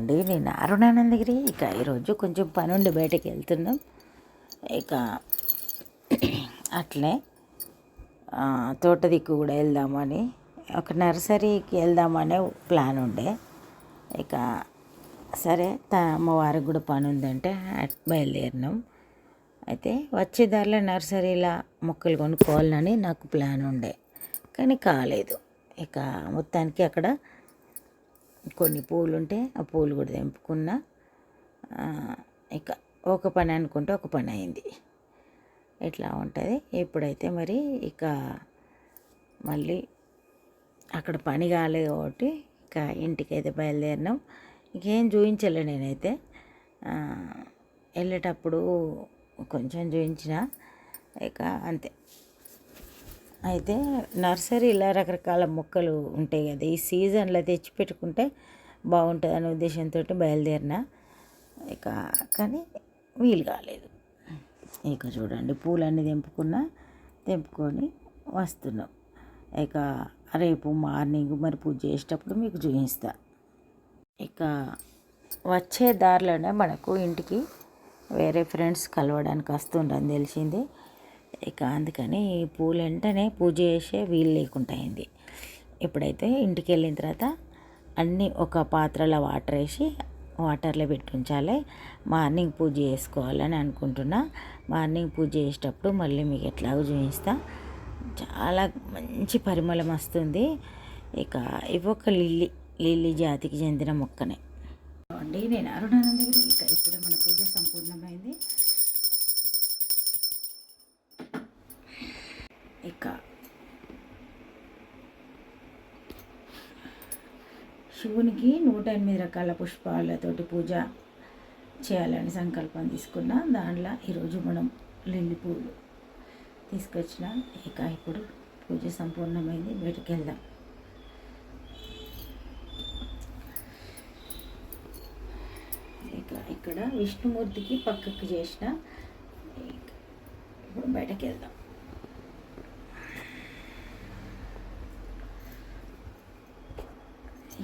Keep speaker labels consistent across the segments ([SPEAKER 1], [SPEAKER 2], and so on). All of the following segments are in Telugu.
[SPEAKER 1] అండి నేను అరుణానందగిరి. ఇక ఈరోజు కొంచెం పని ఉండి బయటకు వెళ్తున్నాం. ఇక అట్లే తోట దిక్కు కూడా వెళ్దామని ఒక నర్సరీకి వెళ్దామనే ప్లాన్ ఉండే. ఇక సరే త అమ్మవారికి కూడా పని ఉందంటే అట్ బయలుదేరినాం. అయితే వచ్చే దారిలో నర్సరీలో మొక్కలు కొనుక్కోవాలని నాకు ప్లాన్ ఉండే కానీ కాలేదు. ఇక మొత్తానికి అక్కడ కొన్ని పూలు ఉంటే ఆ పూలు కూడా తెంపుకున్నా. ఇక ఒక పని అనుకుంటే ఒక పని అయింది. ఇట్లా ఉంటుంది? ఇప్పుడైతే మరి ఇక మళ్ళీ అక్కడ పని కాలేదు కాబట్టి ఇక ఇంటికి అయితే బయలుదేరినాం. ఇంకేం చూపించలే నేనైతే. వెళ్ళేటప్పుడు కొంచెం చూపించిన ఇక అంతే. అయితే నర్సరీలో రకరకాల మొక్కలు ఉంటాయి కదా. ఈ సీజన్లో తెచ్చి పెట్టుకుంటే బాగుంటుంది అనే ఉద్దేశంతో బయలుదేరిన. ఇక కానీ వీలు కాలేదు. ఇక చూడండి పూలన్నీ తెంపుకున్నా తెంపుకొని వస్తున్నాం. ఇక రేపు మార్నింగ్ మరి పూజ చేసేటప్పుడు మీకు చూపిస్తా. ఇక వచ్చే దారిలోనే మనకు ఇంటికి వేరే ఫ్రెండ్స్ కలవడానికి వస్తుండని తెలిసింది. ఇక అందుకని ఈ పూలు వెంటనే పూజ చేసే వీలు లేకుండా అయింది ఇప్పుడైతే ఇంటికి వెళ్ళిన తర్వాత అన్నీ ఒక పాత్రలో వాటర్ వేసి వాటర్లో పెట్టి ఉంచాలి మార్నింగ్ పూజ చేసుకోవాలని అనుకుంటున్నా. మార్నింగ్ పూజ చేసేటప్పుడు మళ్ళీ మీకు ఎట్లాగో చూపిస్తా. చాలా మంచి పరిమళం వస్తుంది. ఇక ఇవి ఒక లిల్లీ లిల్లీ జాతికి చెందిన మొక్కనే. అండి నేను అరుణానంద ఇక ఇప్పుడు మన పూజ సంపూర్ణమైంది. ఇక. శివునికి నూట ఎనిమిది రకాల పుష్పాలతోటి పూజ చేయాలని సంకల్పం తీసుకున్న దాంట్లో ఈరోజు మనం లిల్లీ పూలు తీసుకొచ్చిన. ఇక ఇప్పుడు పూజ సంపూర్ణమైంది. బయటికి వెళ్దాం ఇక ఇక్కడ విష్ణుమూర్తికి పక్కకు చేసిన ఇప్పుడు బయటకు వెళ్దాం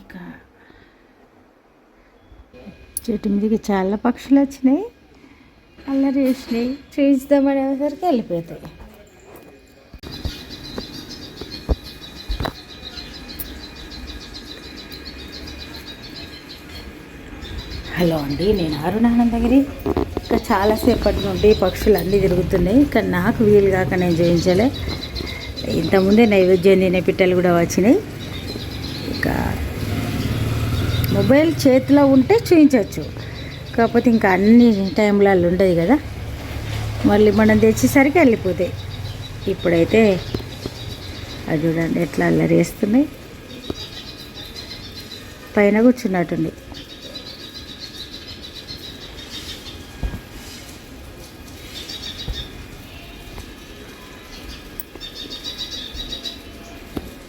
[SPEAKER 1] ఇక చెట్టు మీదకి చాలా పక్షులు వచ్చినాయి. అల్లరి వేసినాయి చేయిద్దామనేసరికి వెళ్ళిపోతాయి. హలో అండి నేను అరుణానందగిరి ఇంకా చాలాసేపటి నుండి పక్షులు అన్నీ తిరుగుతున్నాయి. ఇంకా నాకు వీలు కాక నేను చేయించలే. ఇంతకుముందే నైవేద్యం తినే పిట్టలు కూడా వచ్చినాయి. ఇంకా మొబైల్ చేతిలో ఉంటే చూపించవచ్చు కాకపోతే ఇంకా అన్ని టైంలలో ఉండదు కదా. మళ్ళీ మనం తెచ్చేసరికి వెళ్ళిపోతాయి. ఇప్పుడైతే అది చూడండి ఎట్లా అల్లరి వేస్తున్నాయి పైన కూర్చున్నట్టుంది.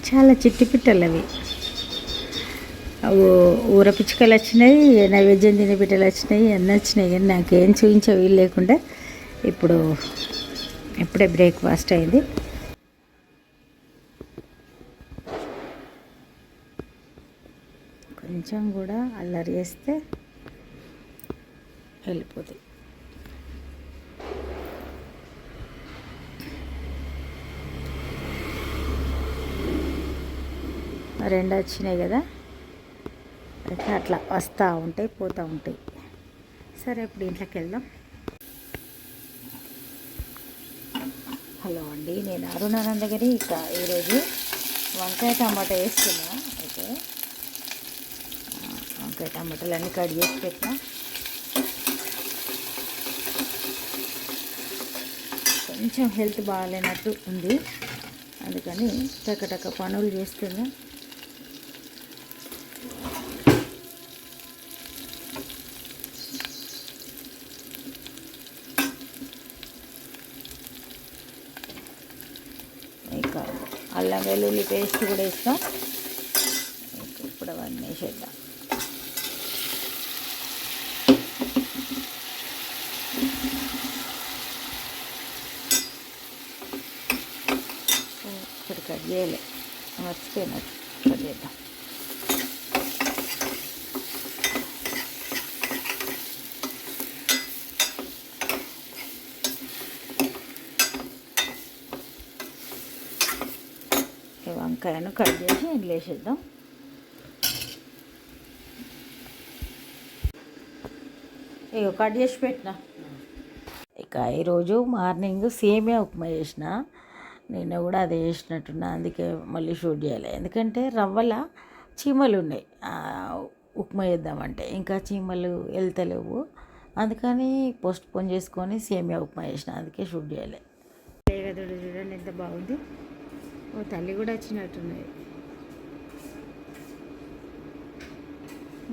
[SPEAKER 1] చాలా చిట్టి పిట్టలు అవి ఊర పిచ్చుకలు వచ్చినాయి నైవేద్యం తినే బిడ్డలు వచ్చినాయి అన్నీ వచ్చినాయి. కానీ నాకేం చూపించే వీలు లేకుండా ఇప్పుడు ఇప్పుడే బ్రేక్ఫాస్ట్ అయింది. కొంచెం కూడా అల్లరి చేస్తే వెళ్ళిపోతుంది రెండు వచ్చినాయి కదా? అయితే అట్లా వస్తూ ఉంటాయి పోతూ ఉంటాయి. సరే ఇప్పుడు ఇంట్లోకి వెళ్దాం. హలో అండి నేను అరుణానందగిరి ఇక ఈరోజు వంకాయ టమాటా వేస్తున్నా. అయితే వంకాయ టమాటాలు అన్నీ కట్ చేసి పెట్టినా. కొంచెం హెల్త్ బాగాలేనట్టు ఉంది. అందుకని టకటక పనులు చేస్తున్నా ఇక అల్లం వెల్లుల్లి పేస్ట్ కూడా వేస్తాం. ఇప్పుడు అవన్నీ వేసేద్దాం. ఇక్కడ కట్ చేయలే. మర్చిపోయినట్టు కట్ చేద్దాం. వంకాయను కట్ చేసి ఇందులో ఇక కట్ చేసి పెట్టిన. ఇక ఈరోజు మార్నింగ్ సేమియా ఉప్మా చేసిన. నిన్న కూడా అదే చేసినట్టున్నా అందుకే మళ్ళీ షూట్ చేయాలి. ఎందుకంటే రవ్వల చీమలు ఉన్నాయి. ఉప్మా చేద్దామంటే ఇంకా చీమలు వెళ్తలేవు. అందుకని పోస్ట్ పోన్ చేసుకొని సేమియా ఉప్మా చేసిన అందుకే షూట్ చేయాలి. చూడండి ఎంత బాగుంది. ఓ తల్లి కూడా వచ్చినట్టున్నది.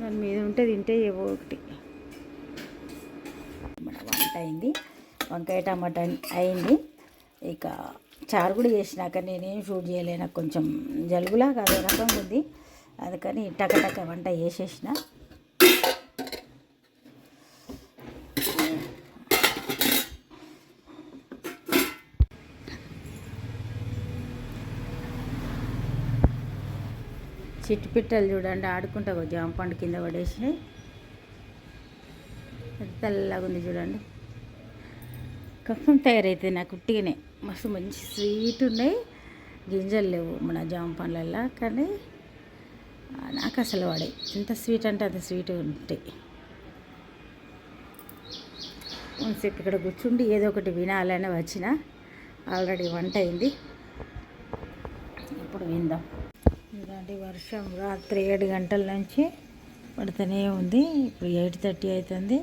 [SPEAKER 1] దాని మీద ఉంటే తింటే ఏవో ఒకటి. మన వంట అయింది. వంకాయ టమాటా అయింది. ఇక చారు కూడా చేసినాక నేనేం షూట్ చేయలే కొంచెం జలుబులాగా అదే రకంగా ఉంది. అందుకని టకటక వంట చేసేసిన. చిట్టి పిట్టలు చూడండి ఆడుకుంటా జామ పండు కింద పడేసినాయి. తెల్లగా ఉంది చూడండి. కఫం తయారైతే నాకు ఉట్టిగానే. మస్తు మంచి స్వీట్ ఉన్నాయి. గింజలు లేవు మన జామ పండ్లల్లో కానీ నాకు అసలు వాడే. ఎంత స్వీట్ అంటే అంత స్వీట్ ఉంటాయి. కొంతసేపు ఇక్కడ కూర్చుండి ఏదో ఒకటి వినాలని వచ్చిన. ఆల్రెడీ వంట అయింది. ఇప్పుడు విందాం. ఇలాంటి వర్షం రాత్రి ఏడు గంటల నుంచి పడుతూనే ఉంది. ఇప్పుడు ఎయిట్ థర్టీ అవుతుంది.